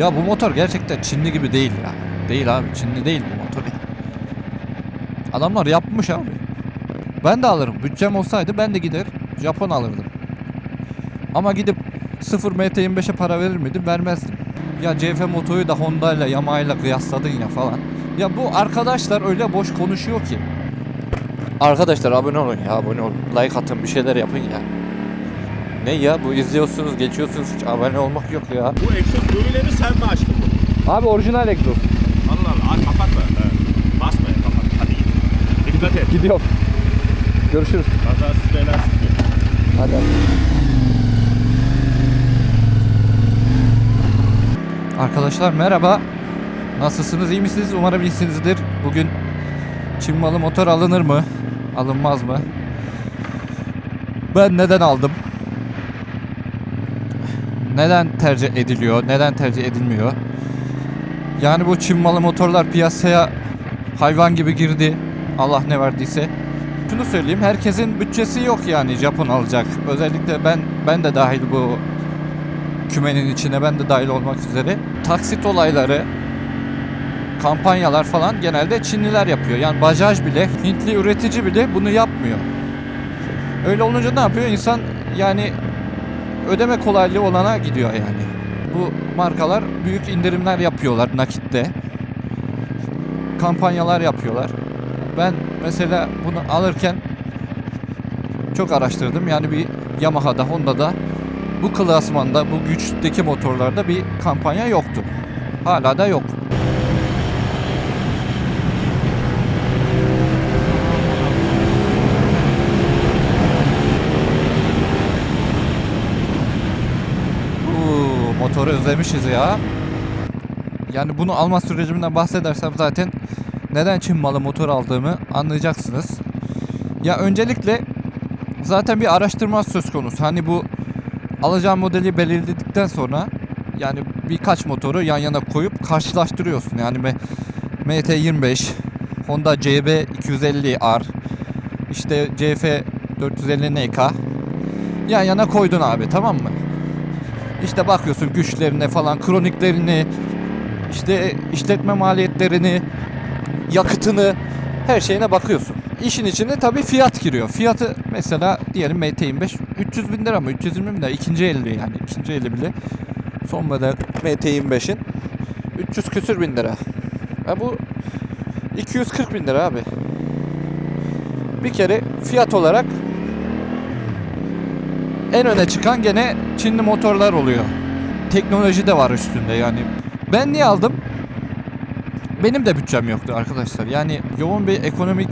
Ya bu motor gerçekten Çinli gibi değil ya. Değil abi Çinli değil bu motor. Adamlar yapmış abi. Ben de alırım. Bütçem olsaydı ben de gider Japon alırdım. Ama gidip 0 MT25'e para verir miydim? Vermezdim. Ya CF motoyu da Honda ile Yamaha ile kıyasladın ya falan. Ya bu arkadaşlar öyle boş konuşuyor ki. Arkadaşlar abone olun ya abone olun. Like atın bir şeyler yapın ya. Ne ya bu izliyorsunuz geçiyorsunuz hiç abone olmak yok ya. Bu egzoz düğmeleri sen mi açtın bunu? Abi orijinal egzoz. Allah Allah. Aç kapatma. Evet. Basma ya kapat. Hadi git. Dikkat et. Gidiyorum. Görüşürüz. Kazasız belasız. Hadi. Arkadaşlar merhaba. Nasılsınız? iyi misiniz? Umarım iyisinizdir. Bugün Çin malı motor alınır mı? Alınmaz mı? Ben neden aldım? Neden tercih ediliyor? Neden tercih edilmiyor? Yani bu Çin malı motorlar piyasaya hayvan gibi girdi. Allah ne verdiyse. Şunu söyleyeyim herkesin bütçesi yok yani Japon alacak. Özellikle ben ben de dahil bu kümenin içine ben de dahil olmak üzere. Taksit olayları, kampanyalar falan genelde Çinliler yapıyor. Yani Bajaj bile, Hintli üretici bile bunu yapmıyor. Öyle olunca ne yapıyor? İnsan yani ödeme kolaylığı olana gidiyor yani. Bu markalar büyük indirimler yapıyorlar nakitte. Kampanyalar yapıyorlar. Ben mesela bunu alırken çok araştırdım. Yani bir Yamaha'da, Honda'da bu klasmanda, bu güçteki motorlarda bir kampanya yoktu. Hala da yok. Motoru özlemişiz ya. Yani bunu alma sürecimden bahsedersem zaten neden Çin malı motor aldığımı anlayacaksınız. Ya öncelikle zaten bir araştırma söz konusu. Hani bu alacağın modeli belirledikten sonra yani birkaç motoru yan yana koyup karşılaştırıyorsun. Yani me- MT25, Honda CB 250R, işte CF 450 NK yan yana koydun abi tamam mı? İşte bakıyorsun güçlerine falan, kroniklerini, işte işletme maliyetlerini, yakıtını, her şeyine bakıyorsun. İşin içine tabii fiyat giriyor. Fiyatı mesela diyelim MT25 300 bin lira mı? 320 bin lira. İkinci eli yani. ikinci eli bile. Son model MT25'in 300 küsür bin lira. Ya bu 240 bin lira abi. Bir kere fiyat olarak en öne çıkan gene Çinli motorlar oluyor. Teknoloji de var üstünde yani. Ben niye aldım? Benim de bütçem yoktu arkadaşlar. Yani yoğun bir ekonomik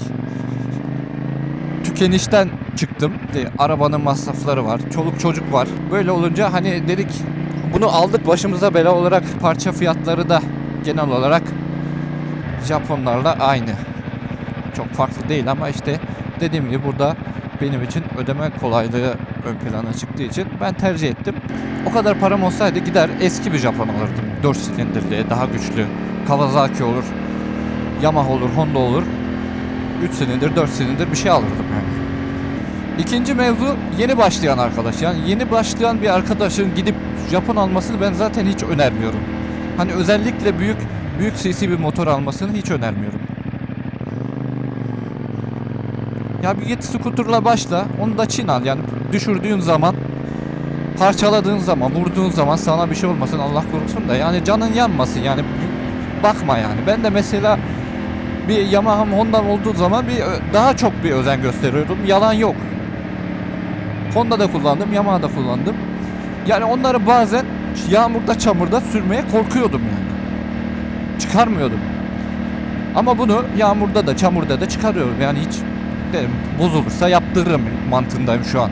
tükenişten çıktım. İşte arabanın masrafları var, çoluk çocuk var. Böyle olunca hani dedik bunu aldık başımıza bela olarak parça fiyatları da genel olarak Japonlarla aynı. Çok farklı değil ama işte dediğim gibi burada benim için ödeme kolaylığı ön plana çıktığı için ben tercih ettim. O kadar param olsaydı gider eski bir Japon alırdım. 4 silindirli, daha güçlü. Kawasaki olur, Yamaha olur, Honda olur. 3 silindir, 4 silindir bir şey alırdım yani. İkinci mevzu yeni başlayan arkadaş. Yani yeni başlayan bir arkadaşın gidip Japon almasını ben zaten hiç önermiyorum. Hani özellikle büyük büyük cc bir motor almasını hiç önermiyorum. Ya bir git scooter'la başla. Onu da Çin al. Yani düşürdüğün zaman parçaladığın zaman, vurduğun zaman sana bir şey olmasın Allah korusun da yani canın yanmasın yani bakma yani. Ben de mesela bir Yamaha'm Honda'm olduğu zaman bir daha çok bir özen gösteriyordum. Yalan yok. Honda'da kullandım, Yamaha'da kullandım. Yani onları bazen yağmurda, çamurda sürmeye korkuyordum yani. Çıkarmıyordum. Ama bunu yağmurda da, çamurda da çıkarıyorum. Yani hiç derim bozulursa yaptırırım mantığındayım şu an.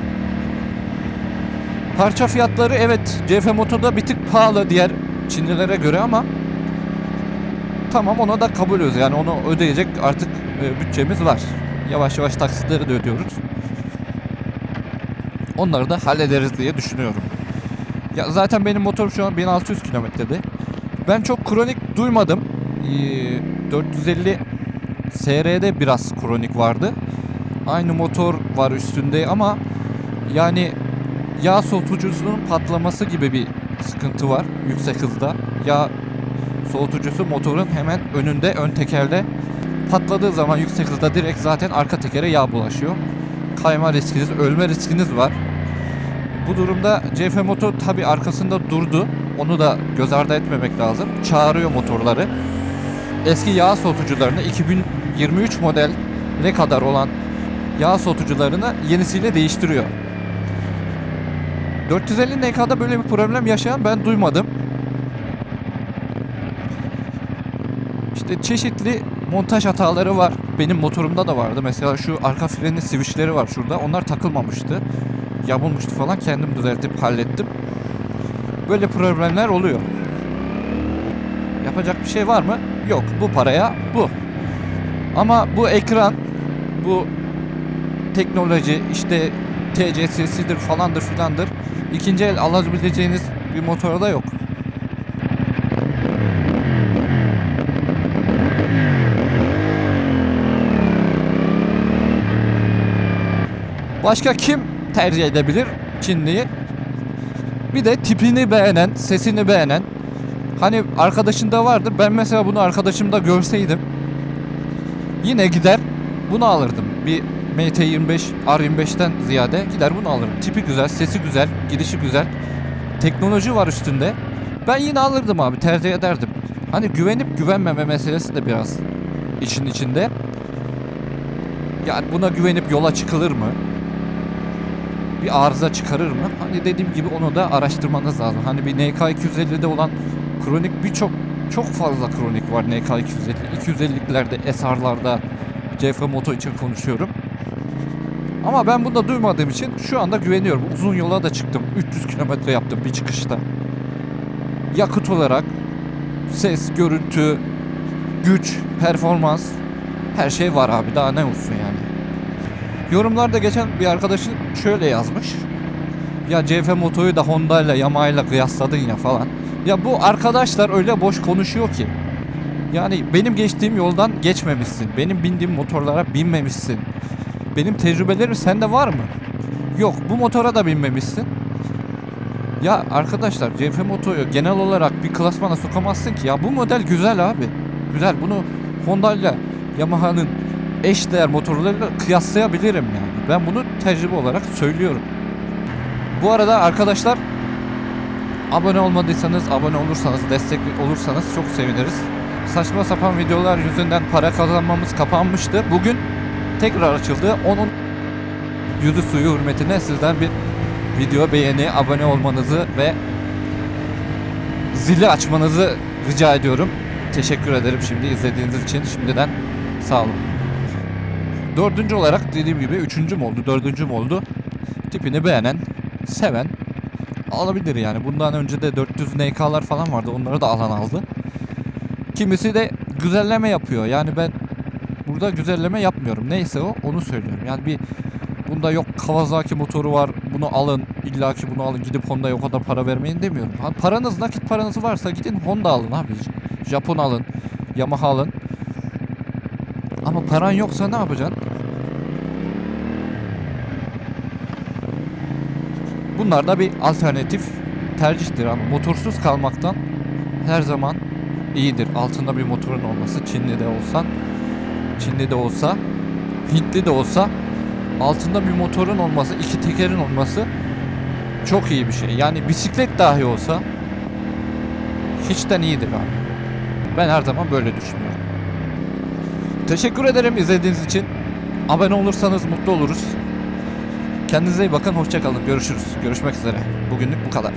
Parça fiyatları evet CF Moto'da bir tık pahalı diğer Çinlilere göre ama tamam ona da kabul ediyoruz. Yani onu ödeyecek artık e, bütçemiz var. Yavaş yavaş taksitleri de ödüyoruz. Onları da hallederiz diye düşünüyorum. Ya zaten benim motorum şu an 1600 kilometrede. Ben çok kronik duymadım. Ee, 450 SR'de biraz kronik vardı. Aynı motor var üstünde ama yani yağ soğutucusunun patlaması gibi bir sıkıntı var yüksek hızda. Yağ soğutucusu motorun hemen önünde ön tekerde patladığı zaman yüksek hızda direkt zaten arka tekere yağ bulaşıyor. Kayma riskiniz, ölme riskiniz var. Bu durumda CF motor tabi arkasında durdu. Onu da göz ardı etmemek lazım. Çağırıyor motorları. Eski yağ soğutucularını 2023 model ne kadar olan yağ soğutucularını yenisiyle değiştiriyor. 450 NK'da böyle bir problem yaşayan ben duymadım. İşte çeşitli montaj hataları var. Benim motorumda da vardı. Mesela şu arka frenin switchleri var şurada. Onlar takılmamıştı. Yamulmuştu falan. Kendim düzeltip hallettim. Böyle problemler oluyor. Yapacak bir şey var mı? Yok. Bu paraya bu. Ama bu ekran, bu teknoloji, işte TCS'sidir falandır filandır. İkinci el alabileceğiniz bir motorda yok. Başka kim tercih edebilir Çinliyi? Bir de tipini beğenen, sesini beğenen. Hani arkadaşında vardır. Ben mesela bunu arkadaşımda görseydim yine gider bunu alırdım. Bir MT25 R25'ten ziyade gider bunu alırım. Tipi güzel, sesi güzel, gidişi güzel. Teknoloji var üstünde. Ben yine alırdım abi, tercih ederdim. Hani güvenip güvenmeme meselesi de biraz için içinde. Yani buna güvenip yola çıkılır mı? Bir arıza çıkarır mı? Hani dediğim gibi onu da araştırmanız lazım. Hani bir NK250'de olan kronik birçok çok fazla kronik var NK250. 250'lerde, SR'larda, CF Moto için konuşuyorum. Ama ben bunu da duymadığım için şu anda güveniyorum. Uzun yola da çıktım. 300 kilometre yaptım bir çıkışta. Yakıt olarak ses, görüntü, güç, performans her şey var abi. Daha ne olsun yani. Yorumlarda geçen bir arkadaşım şöyle yazmış. Ya CF Moto'yu da Honda ile Yamaha ile kıyasladın ya falan. Ya bu arkadaşlar öyle boş konuşuyor ki. Yani benim geçtiğim yoldan geçmemişsin. Benim bindiğim motorlara binmemişsin. Benim tecrübelerim sende var mı? Yok bu motora da binmemişsin. Ya arkadaşlar CF Moto'yu genel olarak bir klasmana sokamazsın ki. Ya bu model güzel abi. Güzel bunu Honda ile Yamaha'nın eşdeğer motorlarıyla kıyaslayabilirim yani. Ben bunu tecrübe olarak söylüyorum. Bu arada arkadaşlar abone olmadıysanız, abone olursanız, destek olursanız çok seviniriz. Saçma sapan videolar yüzünden para kazanmamız kapanmıştı. Bugün tekrar açıldı. Onun yüzü suyu hürmetine sizden bir video beğeni, abone olmanızı ve zili açmanızı rica ediyorum. Teşekkür ederim şimdi izlediğiniz için şimdiden sağ olun. Dördüncü olarak dediğim gibi üçüncü mü oldu, dördüncü mü oldu? Tipini beğenen, seven alabilir yani. Bundan önce de 400 NK'lar falan vardı. Onları da alan aldı. Kimisi de güzelleme yapıyor. Yani ben burada güzelleme yapmıyorum. Neyse o onu söylüyorum. Yani bir bunda yok Kawasaki motoru var. Bunu alın. İlla ki bunu alın. Gidip Honda'ya o kadar para vermeyin demiyorum. Ha, paranız nakit paranız varsa gidin Honda alın abi. Japon alın. Yamaha alın. Ama paran yoksa ne yapacaksın? Bunlar da bir alternatif tercihtir ama motorsuz kalmaktan her zaman iyidir. Altında bir motorun olması Çinli de olsan, Çinli de olsa, Hintli de olsa altında bir motorun olması, iki tekerin olması çok iyi bir şey. Yani bisiklet dahi olsa hiçten iyidir abi. Ben her zaman böyle düşünüyorum. Teşekkür ederim izlediğiniz için. Abone olursanız mutlu oluruz. Kendinize iyi bakın. Hoşçakalın. Görüşürüz. Görüşmek üzere. Bugünlük bu kadar.